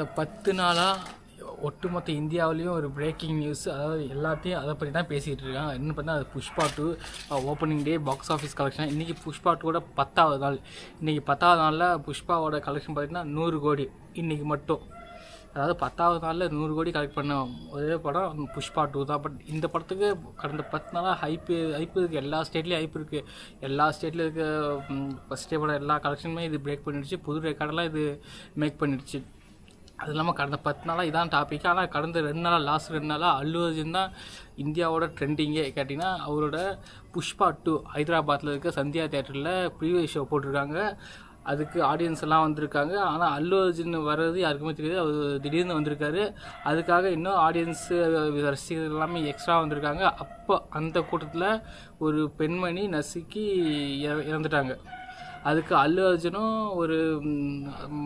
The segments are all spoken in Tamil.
இந்த பத்து நாளாக ஒட்டுமொத்த இந்தியாவிலையும் ஒரு பிரேக்கிங் நியூஸ் அதாவது எல்லாத்தையும் அதை பற்றி தான் பேசிகிட்டு இருக்காங்க. என்ன பார்த்தா அது Pushpa two opening day box office collection இன்றைக்கி புஷ்பா டூவோட பத்தாவது நாள். இன்றைக்கி பத்தாவது நாளில் புஷ்பாவோட கலெக்ஷன் பார்த்திங்கன்னா நூறு கோடி. இன்றைக்கி மட்டும். அதாவது பத்தாவது நாளில் நூறு கோடி கலெக்ட் பண்ண ஒரே படம் புஷ்பா டூ தான். பட் இந்த படத்துக்கு கடந்த பத்து நாளாக ஹைப்பு ஹைப்பு இருக்குது எல்லா ஸ்டேட்லேயும் ஹைப் இருக்குது எல்லா ஸ்டேட்டில் இருக்க ஃபஸ்ட் டே படம் எல்லா கலெக்ஷனுமே இது பிரேக் பண்ணிடுச்சு. புது ரெக்கார்டெல்லாம் இது மேக் பண்ணிடுச்சு. அது இல்லாமல் கடந்த பத்து நாளாக இதான் டாபிக் ஆனால் கடந்த ரெண்டு நாளாக லாஸ்ட் ரெண்டு நாளாக அல்லு அர்ஜுன் தான் இந்தியாவோட ட்ரெண்டிங்கே கேட்டிங்கன்னா அவரோட புஷ்பா டூ ஹைதராபாத்தில் இருக்க சந்தியா தேட்டரில் ப்ரீவியஸ் ஷோ போட்டிருக்காங்க. அதுக்கு ஆடியன்ஸ் எல்லாம் வந்திருக்காங்க. ஆனால் அல்லு அர்ஜுன் வர்றது யாருக்குமே தெரியாது. அவர் திடீர்னு வந்திருக்காரு. அதுக்காக இன்னும் ஆடியன்ஸு ரசிகர்கள் எல்லாமே எக்ஸ்ட்ரா வந்திருக்காங்க. அப்போ அந்த கூட்டத்தில் ஒரு பெண்மணி நசுக்கி இற- இறந்துட்டாங்க. அதுக்கு அல்லு அர்ஜுனும் ஒரு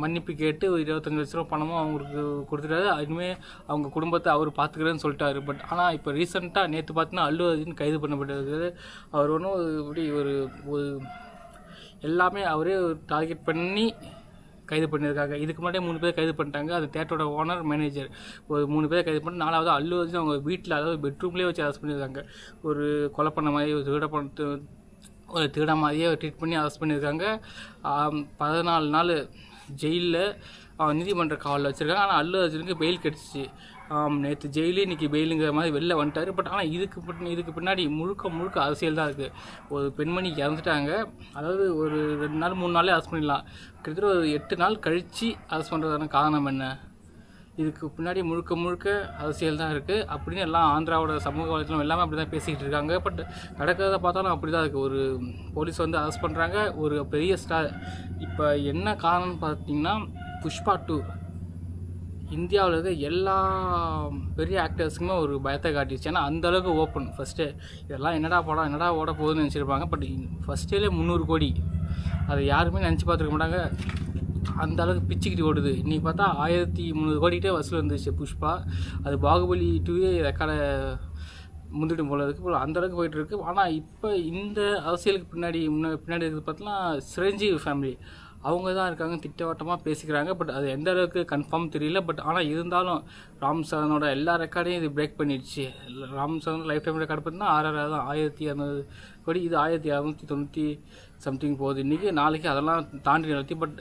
மன்னிப்பு கேட்டு ஒரு இருபத்தஞ்சு லட்ச ரூபா பணமும் அவங்களுக்கு கொடுத்துட்டாரு. இனிமேல் அவங்க குடும்பத்தை அவர் பார்த்துக்கிறேன்னு சொல்லிட்டாரு. பட் ஆனால் இப்போ ரீசெண்டாக நேற்று பார்த்தீங்கன்னா அல்லு அர்ஜுன் கைது பண்ணப்பட்டிருக்காரு. அவர் ஒன்றும் இப்படி ஒரு ஒரு எல்லாமே அவரே டார்கெட் பண்ணி கைது பண்ணியிருக்காங்க இதுக்கு முன்னாடியே மூணு பேர் கைது பண்ணிட்டாங்க. அது தேட்டரோட ஓனர் மேனேஜர் ஒரு மூணு பேர் கைது பண்ணி நாலாவது அல்லு அர்ஜுன் அவங்க வீட்டில் அதாவது பெட்ரூம்லேயே வச்சு அரெஸ்ட் பண்ணியிருக்காங்க ஒரு கொலை பண்ண மாதிரி ஒரு திருட பண்ண ஒரு திருட மாதிரியே ட்ரீட் பண்ணி அரெஸ்ட் பண்ணியிருக்காங்க. பதினாலு நாள் ஜெயிலில் நீதிமன்ற காவலில் வச்சுருக்காங்க. ஆனால் அல்லு அர்ஜுனுக்கு பெயில் கிடச்சிச்சு. நேற்று ஜெயிலே இன்றைக்கி பெயிலுங்கிற மாதிரி வெளில வந்துட்டார். பட் ஆனால் இதுக்கு பின் இதுக்கு பின்னாடி முழுக்க முழுக்க அரசியல் தான் இருக்குது ஒரு பெண்மணி இறந்துட்டாங்க. அதாவது ஒரு ரெண்டு நாள் மூணு நாளே அரெஸ்ட் பண்ணிடலாம். கிட்டத்தட்ட ஒரு எட்டு நாள் கழித்து அரெஸ்ட் பண்ணுறதுக்கான காரணம் என்ன? இதுக்கு பின்னாடி முழுக்க முழுக்க அரசியல் தான் இருக்குது அப்படின்னு எல்லாம் ஆந்திராவோட சமூக வலைத்தளம் எல்லாமே அப்படி தான் பேசிக்கிட்டு இருக்காங்க. பட் நடக்கிறத பார்த்தாலும் அப்படி தான் இருக்குது ஒரு போலீஸ் வந்து அரெஸ்ட் பண்ணுறாங்க ஒரு பெரிய ஸ்டார் இப்போ என்ன காரணம்னு பார்த்தீங்கன்னா புஷ்பா டூ இந்தியாவில் இருக்க எல்லா பெரிய ஆக்டர்ஸுக்குமே ஒரு பயத்தை காட்டிடுச்சு. ஏன்னா அந்த அளவுக்கு ஓப்பன் ஃபஸ்ட்டு இதெல்லாம் என்னடா படம் என்னடா ஓட போகுதுன்னு நினச்சிருப்பாங்க. பட் ஃபஸ்ட்டேலே முந்நூறு கோடி. அதை யாருமே நினச்சி பார்த்துருக்க மாட்டாங்க. அந்த அளவுக்கு பிச்சுக்கிட்டு ஓடுது. இன்றைக்கி பார்த்தா ஆயிரத்தி முந்நூறு கோடிக்கிட்டே வசூல் வந்துச்சு புஷ்பா. அது பாகுபலி டூவே ரெக்கார்டை முந்திட்டு போல இருக்கு. போல அந்த அளவுக்கு போயிட்டு இருக்கு. ஆனால் இப்போ இந்த அரசியலுக்கு பின்னாடி முன்ன பின்னாடி இருக்கிறது பார்த்தோம்னா சிரஞ்சீவி ஃபேமிலி அவங்க தான் இருக்காங்க திட்டவட்டமாக பேசிக்கிறாங்க. பட் அது எந்த அளவுக்கு கன்ஃபார்ம் தெரியல. பட் ஆனால் இருந்தாலும் ராம் சரணோட எல்லா ரெக்கார்டையும் இது பிரேக் பண்ணிடுச்சு. Ram Charan life time record பார்த்தீங்கன்னா ஆறாயிரம் தான். ஆயிரத்தி இரநூறு கோடி. இது ஆயிரத்தி இரநூத்தி தொண்ணூற்றி சம்திங் போகுது. இன்றைக்கி நாளைக்கு அதெல்லாம் தாண்டி நடத்தி பட்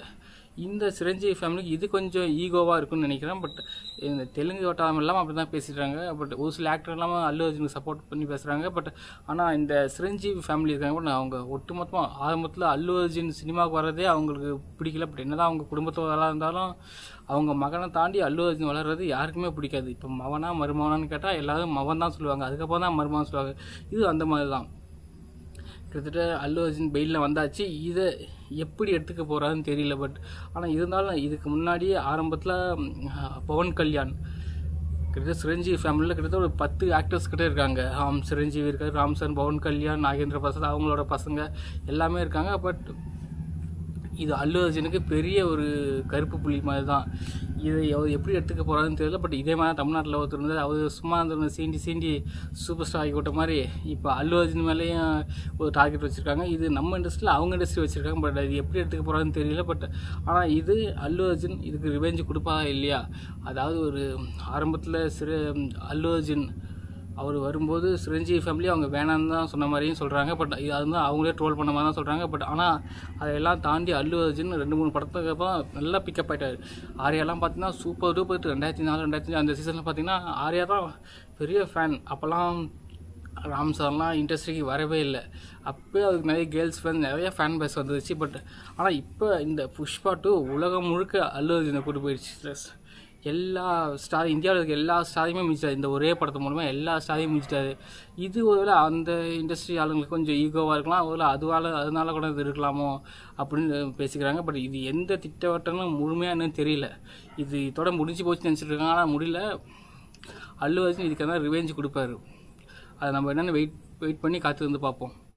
இந்த சிரஞ்சீவி ஃபேமிலிக்கு இது கொஞ்சம் ஈகோவாக இருக்கும்னு நினைக்கிறேன். பட் இந்த தெலுங்கு வட்டாரம் இல்லாமல் அப்படி தான் பேசிடுறாங்க பட் ஒரு சில ஆக்டர் இல்லாமல் அல்லு அர்ஜுனுக்கு சப்போர்ட் பண்ணி பேசுகிறாங்க பட் ஆனால் இந்த சிரஞ்சீவி ஃபேமிலி இருக்காங்க. பட் அவங்க ஒட்டுமொத்தமாக ஆரம்பத்தில் அல்லு அர்ஜுன் சினிமாவுக்கு வர்றதே அவங்களுக்கு பிடிக்கல. பட் என்னதான் அவங்க குடும்பத்தோட இருந்தாலும் அவங்க மகனை தாண்டி அல்லு அர்ஜுன் வளர்றது யாருக்குமே பிடிக்காது. இப்போ மவனா மருமகனான்னு கேட்டால் எல்லாரும் மவன் தான் சொல்லுவாங்க. அதுக்கப்புறம் தான் மருமகன் சொல்லுவாங்க. இது அந்த மாதிரி தான் கிட்டத்தட்ட அல்லு அர்ஜுன் பெயிலில் வந்தாச்சு. இதை எப்படி எடுத்துக்க போகிறாருன்னு தெரியல பட் ஆனால் இருந்தாலும் இதுக்கு முன்னாடியே ஆரம்பத்தில் பவன் கல்யாண் கிட்டத்தட்ட சிரஞ்சீவி ஃபேமிலியில் கிட்டத்தட்ட ஒரு பத்து ஆக்டர்ஸ் கிட்டே இருக்காங்க. ஆம் சிரஞ்சீவி இருக்கார் ராம்சன் பவன் கல்யாண் நாகேந்திர பிரசாத் அவங்களோட பசங்க எல்லாமே இருக்காங்க. பட் இது அல்லு அர்ஜுனுக்கு பெரிய ஒரு கருப்பு புள்ளி மாதிரி தான். இதை அவர் எப்படி எடுத்துக்க போகிறாருன்னு தெரியல பட் இதே மாதிரி தமிழ்நாட்டில் ஒருத்தர் இருந்தார். அவர் சும்மா இருந்த சீண்டி சீண்டி சூப்பர் ஸ்டார் ஆகி விட்ட மாதிரி இப்போ அல்லு அர்ஜுன் மேலேயும் ஒரு டார்கெட் வச்சுருக்காங்க. இது நம்ம இண்டஸ்ட்ரியில் அவங்க இண்டஸ்ட்ரி வச்சுருக்காங்க பட் அது எப்படி எடுத்துக்க போகிறாருன்னு தெரியல பட் ஆனால் இது அல்லு அர்ஜுன் இதுக்கு ரிவெஞ்சு கொடுப்பா இல்லையா? அதாவது ஒரு ஆரம்பத்தில் சிறு அல்லு அர்ஜுன் அவர் வரும்போது சிரஞ்சீவி ஃபேமிலி அவங்க வேணான்னு தான் சொன்ன மாதிரியும் சொல்கிறாங்க பட் இது அது வந்து அவங்களே ட்ரோல் பண்ண மாதிரி தான் சொல்கிறாங்க பட் ஆனால் அதையெல்லாம் தாண்டி அல்லு அர்ஜுன் ரெண்டு மூணு படத்துக்கு அப்புறம் நல்லா பிக்கப் ஆகிட்டார் ஆரியாலாம் பார்த்தீங்கன்னா சூப்பர் டூப்பர் ரெண்டாயிரத்தி நாலு ரெண்டாயிரத்தி அந்த சீசனில் பார்த்தீங்கன்னா ஆரியா தான் பெரிய ஃபேன் அப்போல்லாம் ராம் சார்லாம் இண்டஸ்ட்ரிக்கு வரவே இல்லை. அப்போயே அதுக்கு நிறைய கேர்ள்ஸ் ஃபேன் நிறைய ஃபேன் பேஸ் வந்துருச்சு. பட் ஆனால் இப்போ இந்த புஷ்பா டூ உலகம் முழுக்க அல்லு அர்ஜுனை கூட்டு போயிடுச்சு ப்ளஸ் எல்லா ஸ்டார் இந்தியாவில் இருக்க எல்லா ஸ்டாரையுமே மிதிச்சிட்டாரு. இந்த ஒரே படத்து மூலமாக எல்லா ஸ்டாரையும் மிதிச்சிட்டாரு. இது ஒருவேளை அந்த இண்டஸ்ட்ரி ஆளுங்களுக்கு கொஞ்சம் ஈகோவாக இருக்கலாம். ஒருவேளை அதுவால் அதனால கூட இது இருக்கலாமோ அப்படின்னு பேசிக்கிறாங்க. பட் இது எந்த திட்டவட்டமும் முழுமையாக என்னன்னு தெரியல. இது இதோட முடிஞ்சு போச்சுன்னு நினச்சிட்டு இருக்காங்க ஆனால் முடியல. அல்லு அர்ஜுன் இதுக்கு தான் ரிவெஞ்ச் கொடுப்பாரு. அதை நம்ம என்னென்னு வெயிட் வெயிட் பண்ணி காத்து வந்து பார்ப்போம்.